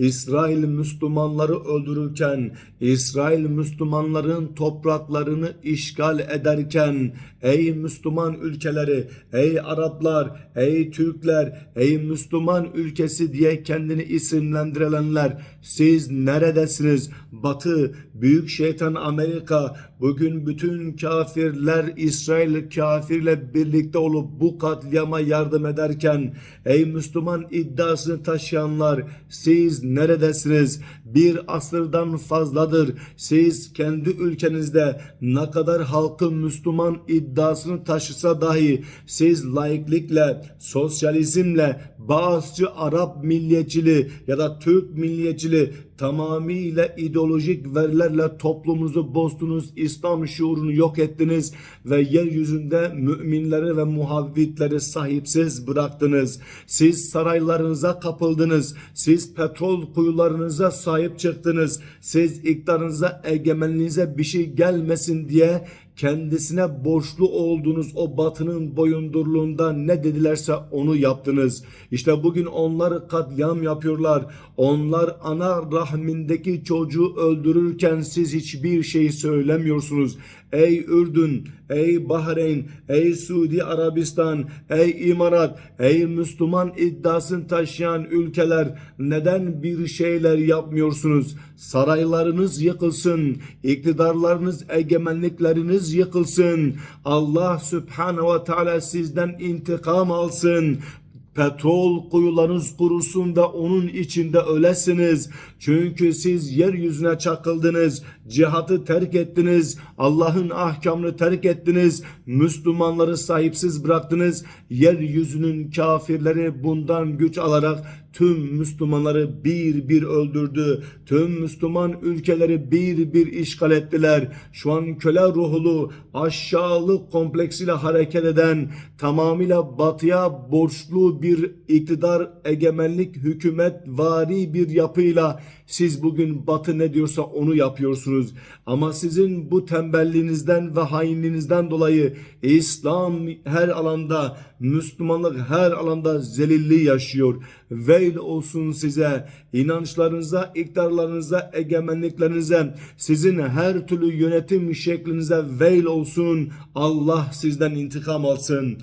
İsrail Müslümanları öldürürken, İsrail Müslümanların topraklarını işgal ederken, ey Müslüman ülkeleri, ey Araplar, ey Türkler, ey Müslüman ülkesi diye kendini isimlendirenler, siz neredesiniz? Batı, Büyük Şeytan Amerika, bugün bütün kafirler İsrail kafirle birlikte olup bu katliama yardım ederken, ey Müslüman iddiasını taşıyanlar, siz neredesiniz? Bir asırdan fazladır. Siz kendi ülkenizde ne kadar halkın Müslüman iddiasını taşısa dahi siz laiklikle, sosyalizmle, bazı Arap milliyetçiliği ya da Türk milliyetçiliği tamamıyla ideolojik verilerle toplumunuzu bozdunuz, İslam şuurunu yok ettiniz ve yeryüzünde müminleri ve muhavvitleri sahipsiz bıraktınız. Siz saraylarınıza kapıldınız, siz petrol kuyularınıza sahip çıktınız, siz iktidarınıza, egemenliğinize bir şey gelmesin diye kendisine borçlu olduğunuz o batının boyundurluğunda ne dedilerse onu yaptınız. İşte bugün onlar katliam yapıyorlar. Onlar ana rahmindeki çocuğu öldürürken siz hiçbir şey söylemiyorsunuz. Ey Ürdün, ey Bahreyn, ey Suudi Arabistan, ey İmarat, ey Müslüman iddiasını taşıyan ülkeler neden bir şeyler yapmıyorsunuz? Saraylarınız yıkılsın, iktidarlarınız, egemenlikleriniz yıkılsın. Allah Subhanahu ve Teala sizden intikam alsın. Petrol kuyularınız kurusun da onun içinde ölesiniz. Çünkü siz yeryüzüne çakıldınız, cihatı terk ettiniz, Allah'ın ahkamını terk ettiniz, Müslümanları sahipsiz bıraktınız. Yeryüzünün kafirleri bundan güç alarak tüm Müslümanları bir bir öldürdü. Tüm Müslüman ülkeleri bir bir işgal ettiler. Şu an köle ruhlu, aşağılık kompleksiyle hareket eden, tamamıyla batıya borçlu bir iktidar, egemenlik, hükümet vari bir yapıyla siz bugün batı ne diyorsa onu yapıyorsunuz. Ama sizin bu tembelliğinizden ve hainliğinizden dolayı İslam her alanda, Müslümanlık her alanda zelilliği yaşıyor. Veil olsun size, inançlarınıza, iktidarlarınıza, egemenliklerinize, sizin her türlü yönetim şeklinize veil olsun. Allah sizden intikam alsın.